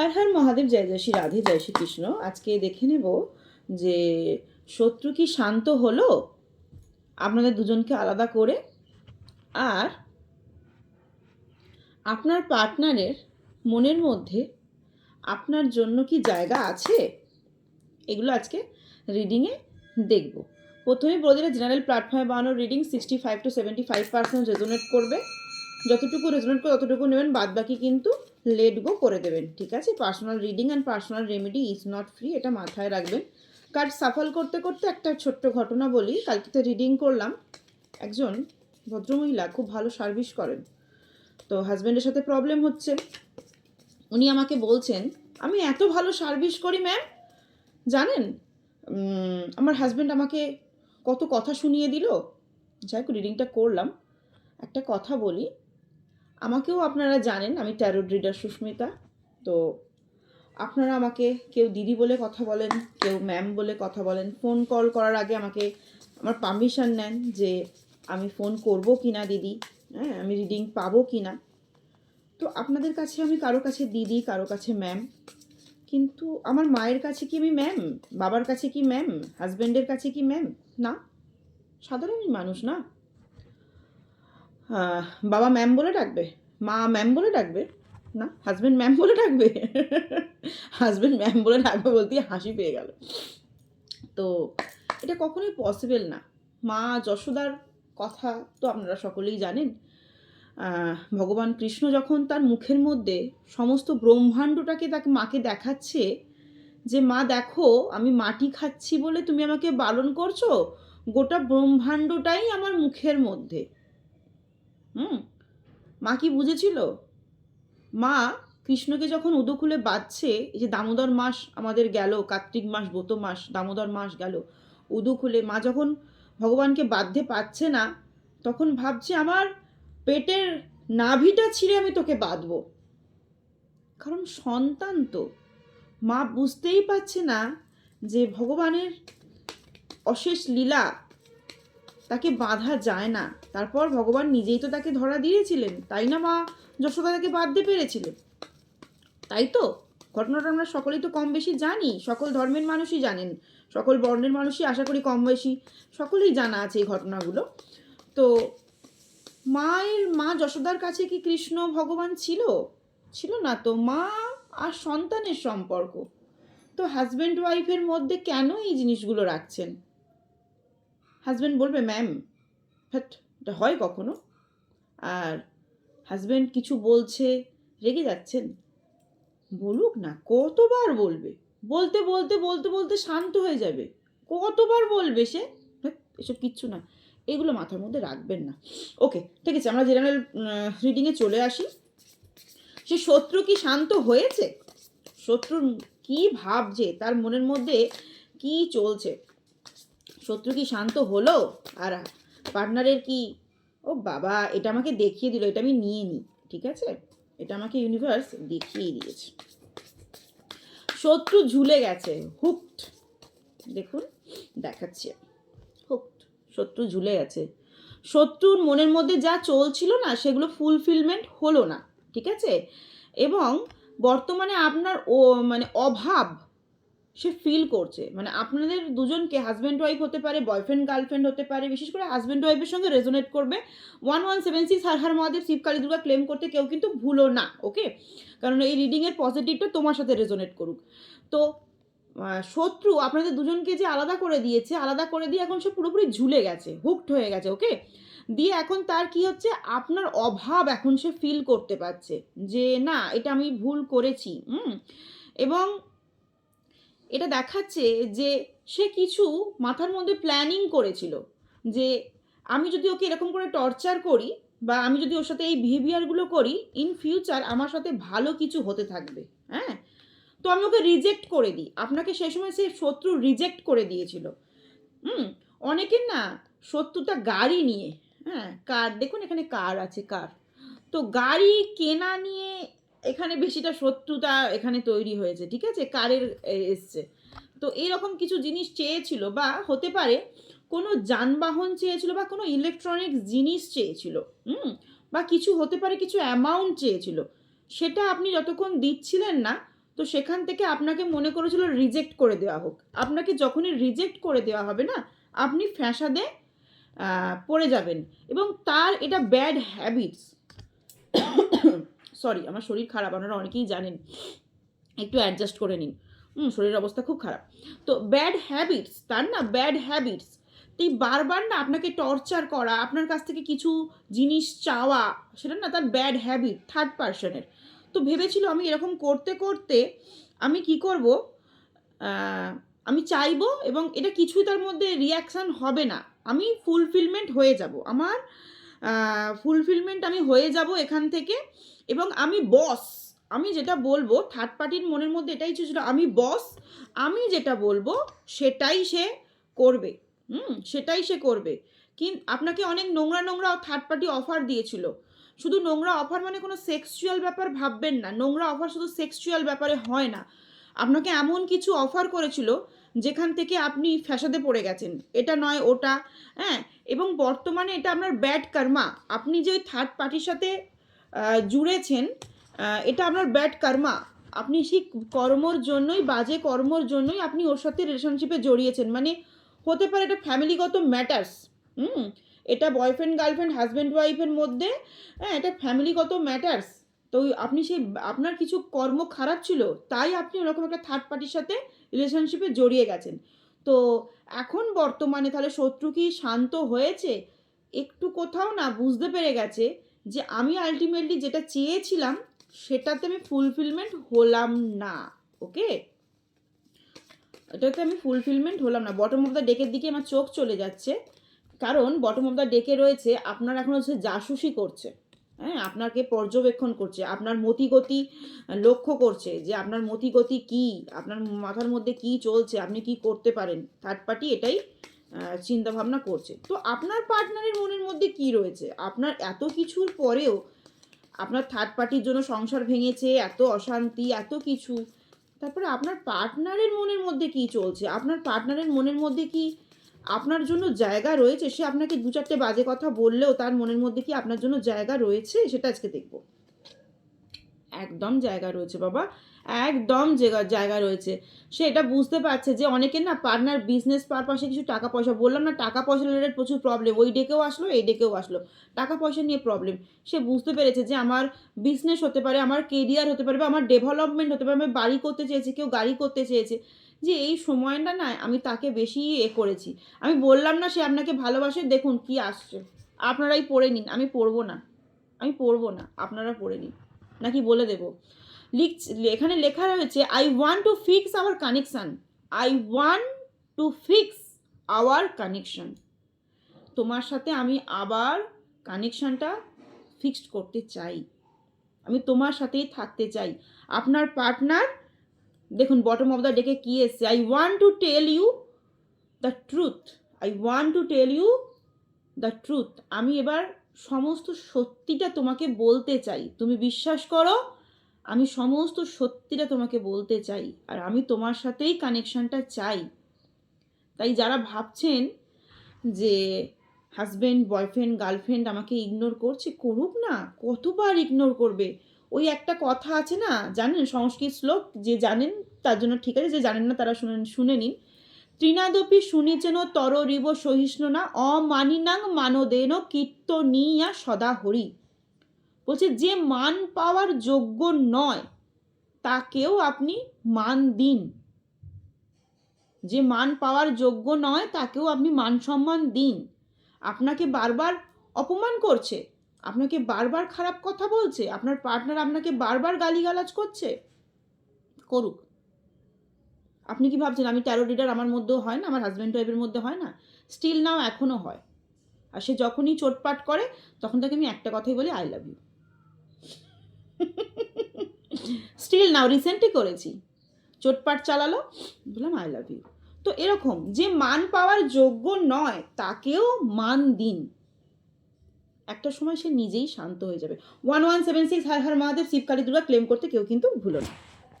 হর হর মহাদেব, জয় জয় শ্রী রাধে, জয় শ্রী কৃষ্ণ। আজকে দেখে নেব যে শত্রু কি শান্ত হলো? আপনাদের দুজনকে আলাদা করে। আর আপনার পার্টনারের মনের মধ্যে আপনার জন্য কি জায়গা আছে? এগুলো আজকে রিডিংয়ে দেখব। প্রথমে বলে দিলে জেনারেল প্ল্যাটফর্মে বানানোর reading sixty five to seventy five percent resonate করবে। যতটুকু রেজোনেট করে ততটুকু নেবেন বাদ বাকি কিন্তু লেট গো করে দেবেন, ঠিক আছে? Personal reading and personal remedy is not free এটা মাথায় রাখবেন। কার্ড সাফল করতে করতে একটা ছোট্ট ঘটনা বলি, কালকে তো রিডিং করলাম, একজন ভদ্রমহিলা খুব ভালো সার্ভিস করেন। তো হাজব্যান্ডের সাথে প্রবলেম হচ্ছে। উনি আমাকে বলছেন, আমি এত ভালো সার্ভিস করি ম্যাম জানেন? আমার হাজব্যান্ড আমাকে কত কথা শুনিয়ে দিল? যাই হোক রিডিংটা করলাম। একটা কথা বলি আমাকেও আপনারা জানেন, আমি ট্যারোড রিডার সুস্মিতা। তো আপনারা আমাকে কেউ দিদি বলে কথা বলেন, কেউ ম্যাম বলে কথা বলেন ফোন কল করার আগে আমাকে আমার পারমিশন নেন যে আমি ফোন করব কি না দিদি হ্যাঁ আমি রিডিং পাবো কি না তো আপনাদের কাছে আমি কারও কাছে দিদি, কারও কাছে ম্যাম কিন্তু আমার মায়ের কাছে কি আমি ম্যাম বাবার কাছে কি ম্যাম হাজব্যান্ডের কাছে কি ম্যাম না, সাধারণই মানুষ না। বাবা ম্যাম বলে ডাকবে? মা ম্যাম বলে ডাকবে? না হাজব্যান্ড ম্যাম বলে ডাকবে? হাজব্যান্ড ম্যাম বলে ডাকবে বলতেই হাসি পেয়ে গেল। তো এটা কখনোই পসিবল না। মা যশোদার কথা তো আপনারা সকলেই জানেন। ভগবান কৃষ্ণ যখন তার মুখের মধ্যে সমস্ত ব্রহ্মাণ্ডটাকে তাকে মাকে দেখাচ্ছে যে, মা, দেখো, আমি মাটি খাচ্ছি বলে তুমি আমাকে বারণ করছ? গোটা ব্রহ্মাণ্ডটাই আমার মুখের মধ্যে। হুম, মা কি বুঝেছিল? মা কৃষ্ণকে যখন উদো খুলে বাঁধছে, এই যে দামোদর মাস আমাদের গেল, কার্তিক মাস, ব্রত মাস, দামোদর মাস গেল, উদু খুলে মা যখন ভগবানকে বাঁধতে পারছে না, তখন ভাবছে, আমার পেটের নাভিটা ছিঁড়ে আমি তোকে বাঁধবো। কারণ সন্তান তো। মা বুঝতেই পারছে না যে ভগবানের অশেষ লীলা তাকে বাঁধা যায় না। তারপর ভগবান নিজেই তো তাকে ধরা দিয়েছিলেন, তাই না মা? যশোদা তাকে বাঁধতে পেরেছিলেন। তাই তো? ঘটনাটা আমরা সকলেই তো কম বেশি জানি, সকল ধর্মের মানুষই জানেন, সকল বর্ণের মানুষই আশা করি কম বেশি, সকলেই জানা আছে এই ঘটনাগুলো। তো মায়ের, মা যশোদার কাছে কি কৃষ্ণ ভগবান ছিল? ছিল না তো। মা আর সন্তানের সম্পর্ক। তো হাজব্যান্ড ওয়াইফের মধ্যে কেন এই জিনিসগুলো রাখছেন? হাজব্যান্ড বলবে ম্যাম হ্যাট এটা হয় কখনো? আর হাজব্যান্ড কিছু বলছে, রেগে যাচ্ছেন। বলুক না, কতবার বলবে? বলতে বলতে বলতে বলতে শান্ত হয়ে যাবে। কতবার বলবে সে? এসব কিচ্ছু না। এগুলো মাথার মধ্যে রাখবেন না। ওকে ঠিক আছে, আমরা জেনারেল রিডিংয়ে চলে আসি। সে শত্রু কি শান্ত হয়েছে? শত্রুর কি ভাবছে তার মনের মধ্যে কি চলছে? শত্রু কি শান্ত হলো? আর পার্টনারের কি? ও বাবা, এটা আমাকে দেখিয়ে দিল, এটা আমি নিয়ে নিই, ঠিক আছে? এটা আমাকে ইউনিভার্স দেখিয়ে দিয়েছে। শত্রু ঝুলে গেছে হুকড দেখুন, দেখাচ্ছি। হুকড শত্রু ঝুলে গেছে। শত্রুর মনের মধ্যে যা চলছিল না, সেগুলো ফুলফিলমেন্ট হলো না, ঠিক আছে? এবং বর্তমানে আপনার ও মানে অভাব সে ফিল করছে। মানে আপনাদের দুজনকে হাজব্যান্ড ওয়াইফ হতে পারে বয়ফ্রেন্ড গার্লফ্রেন্ড হতে পারে, বিশেষ করে হাজব্যান্ড ওয়াইফের সঙ্গে রেজোনেট করবে। One one seven six Har Har Mahadev Shivkali Durga claim করতে কেউ কিন্তু ভুলো না ওকে কারণ এই রিডিংয়ের পজিটিভটা তোমার সাথে রেজোনেট করুক। তো শত্রু আপনাদের দুজনকে যে আলাদা করে দিয়েছে, আলাদা করে দিয়ে এখন সে পুরোপুরি ঝুলে গেছে হুকড হয়ে গেছে ওকে দিয়ে এখন তার কি হচ্ছে, আপনার অভাব এখন সে ফিল করতে পারছে যে, না, এটা আমি ভুল করেছি। হুম? এবং এটা দেখাচ্ছে যে সে কিছু মাথার মধ্যে প্ল্যানিং করেছিল যে আমি যদি ওকে এরকম করে টর্চার করি বা আমি যদি ওর সাথে এই বিহেভিয়ারগুলো করি ইন ফিউচার আমার সাথে ভালো কিছু হতে থাকবে হ্যাঁ? তো আমি ওকে রিজেক্ট করে দিই। আপনাকে সেই সময় সে শত্রু রিজেক্ট করে দিয়েছিল। হুম? অনেকের না শত্রুটা গাড়ি নিয়ে হ্যাঁ? কার? দেখুন এখানে কার আছে, কার? তো গাড়ি কেনা নিয়ে এখানে বেশিটা শত্রুতা এখানে তৈরি হয়েছে, ঠিক আছে? কারের এসছে। তো এরকম কিছু জিনিস চেয়েছিল বা হতে পারে কোনো যানবাহন চেয়েছিল বা কোনো ইলেকট্রনিক জিনিস চেয়েছিল, হুম? বা কিছু হতে পারে কিছু অ্যামাউন্ট চেয়েছিল, সেটা আপনি যতক্ষণ দিচ্ছিলেন না, তো সেখান থেকে আপনাকে মনে করেছিল রিজেক্ট করে দেওয়া হোক। আপনাকে যখনই রিজেক্ট করে দেওয়া হবে না, আপনি ফ্যাসাদে পড়ে যাবেন। এবং তার এটা ব্যাড হ্যাবিটস সরি আমার শরীর খারাপ, আপনারা অনেকেই জানেন। একটু অ্যাডজাস্ট করে নিন। হুম, শরীরের অবস্থা খুব খারাপ। তো ব্যাড হ্যাবিটস তার না? ব্যাড হ্যাবিটস এই বারবার না আপনাকে টর্চার করা, আপনার কাছ থেকে কিছু জিনিস চাওয়া, সেটা না তার ব্যাড হ্যাবিট থার্ড পার্সনের তো ভেবেছিল আমি এরকম করতে করতে আমি কি করব? আমি চাইব এবং এটা কিছুই তার মধ্যে রিয়াকশান হবে না। আমি ফুলফিলমেন্ট হয়ে যাব। আমার ফুলফিলমেন্ট আমি হয়ে যাব এখান থেকে। এবং আমি বস আমি যেটা বলব থার্ড পার্টির মনের মধ্যে এটাই ছিল আমি বস আমি যেটা বলব সেটাই সে করবে। হুম, সেটাই সে করবে। কিন্তু আপনাকে অনেক নোংরা নোংরা থার্ড পার্টি অফার দিয়েছিল। শুধু নোংরা অফার মানে কোনো সেক্সুয়াল ব্যাপার ভাববেন না। নোংরা অফার শুধু সেক্সুয়াল ব্যাপারে হয় না। আপনাকে এমন কিছু অফার করেছিল যেখান থেকে আপনি ফ্যাসাদে পড়ে গেছেন। এটা নয়, ওটা। হ্যাঁ এবং বর্তমানে এটা আপনার ব্যাড কর্মা আপনি যে ওই থার্ড পার্টির সাথে জুড়েছেন এটা আপনার ব্যাড কর্মা। আপনি সেই কর্মর জন্যই, বাজে কর্মর জন্যই আপনি ওর সাথে রিলেশনশিপে জড়িয়েছেন। মানে হতে পারে এটা ফ্যামিলিগত ম্যাটার্স হুম? এটা বয়ফ্রেন্ড গার্লফ্রেন্ড হাজব্যান্ড ওয়াইফের মধ্যে হ্যাঁ এটা ফ্যামিলিগত ম্যাটার্স তো আপনি সেই, আপনার কিছু কর্ম খারাপ ছিল, তাই আপনি ওরকম একটা থার্ড পার্টির সাথে রিলেশনশিপে জড়িয়ে গেছেন। তো এখন বর্তমানে তাহলে শত্রু কি শান্ত হয়েছে? একটু কোথাও না, বুঝতে পেরে গেছে। যে আমি আলটিমেটলি যেটা চেয়েছিলাম, সেটাতে আমি ফুলফিলমেন্ট হলাম না, ওকে? এটাতে আমি ফুলফিলমেন্ট হলাম না। বটম অফ দ্য ডেকের দিকে আমার চোখ চলে যাচ্ছে। কারণ বটম অফ দ্য ডেকে রয়েছে, আপনার এখন হচ্ছে জাসুসি করছে। হ্যাঁ আপনাকে পর্যবেক্ষণ করছে, আপনার মতিগতি লক্ষ্য করছে যে আপনার মতিগতি কি, আপনার মাথার মধ্যে কি চলছে, আপনি কি করতে পারেন। থার্ড পার্টি এটাই চিন্তা ভাবনা করছে। তো আপনার পার্টনারের মনের মধ্যে কি রয়েছে? আপনার এত কিছুর পরেও আপনার থার্ড পার্টির জন্য সংসার ভেঙেছে, এত অশান্তি, এত কিছু। তারপরে আপনার পার্টনারের মনের মধ্যে কি চলছে? আপনার পার্টনারের মনের মধ্যে কি আপনার জন্য জায়গা রয়েছে? সে আপনাকে দু চারটে বাজে কথা বললেও তার মনের মধ্যে কি আপনার জন্য জায়গা রয়েছে? সেটা আজকে দেখব। একদম জায়গা রয়েছে বাবা। একদম জায়গা জায়গা রয়েছে। সে এটা বুঝতে পারছে যে অনেকের না পার্টনার বিজনেস পারপাসে কিছু টাকা পয়সা, বললাম না টাকা পয়সা রিলেটেড প্রচুর প্রবলেম ওই ডেকেও আসলো, এই ডেকেও আসলো। টাকা পয়সা নিয়ে প্রবলেম সে বুঝতে পেরেছে যে আমার বিজনেস হতে পারে, আমার কেরিয়ার হতে পারে বা আমার ডেভেলপমেন্ট হতে পারে, আমি বাড়ি করতে চেয়েছি, কেউ গাড়ি করতে চেয়েছে। যে এই সময়টা না আমি তাকে বেশি এ করেছি। আমি বললাম না সে আপনাকে ভালোবাসে, দেখুন কি আসছে। আপনারাই পড়ে নিন, আমি পড়ব না। আমি পড়ব না, আপনারা পড়ে নিন। নাকি বলে দেবো? লিখ এখানে লেখা রয়েছে I want to fix our connection I want to fix our connection তোমার সাথে আমি আবার কানেকশানটা ফিক্সড করতে চাই। আমি তোমার সাথেই থাকতে চাই। আপনার পার্টনার দেখুন বটম অফ দ্য ডেকে কী এসছে? I want to tell you the truth I want to tell you the truth আমি এবার সমস্ত সত্যিটা তোমাকে বলতে চাই। তুমি বিশ্বাস করো আমি সমস্ত সত্যিটা তোমাকে বলতে চাই, আর আমি তোমার সাথেই কানেকশনটা চাই। তাই যারা ভাবছেন যে হাজব্যান্ড বয়ফ্রেন্ড গার্লফ্রেন্ড আমাকে ইগনোর করছে, করুক না, কতবার ইগনোর করবে? ওই একটা কথা আছে না, জানেন, সংস্কৃত শ্লোক, যে জানেন, তার জন্য ঠিক আছে, যে জানেন না তারা শুনে শুনে নিন। তৃণাদপি শুনিচেন তরিব সহিষ্ণু না অমানিনাং মানদেন কীর্তনীয়া সদা হরি বলছে, যে মান পাওয়ার যোগ্য নয়, তাকেও আপনি মান দিন। যে মান পাওয়ার যোগ্য নয়, তাকেও আপনি মান সম্মান দিন। আপনাকে বারবার অপমান করছে, আপনাকে বারবার খারাপ কথা বলছে, আপনার পার্টনার আপনাকে বারবার গালিগালাজ করছে। করুক। আপনি কি ভাবছেন, আমি ট্যারো রিডার আমার মধ্যেও হয় না, আমার হাজব্যান্ড ওয়াইফের মধ্যে হয় না? স্টিল নাও এখনও হয়। আর সে যখনই চোটপাট করে, তখন তাকে আমি একটা কথাই বলি I love you still now recently করেছি। চোটপাট চালালো, বললাম আই লাভ ইউ তো এরকম, যে মান পাওয়ার যোগ্য নয়, তাকেও মান দিন। একটা সময় সে নিজেই শান্ত হয়ে যাবে। One one seven six Har Har Mahadev, Shivkali Durga claim করতে কেউ কিন্তু ভুলো না।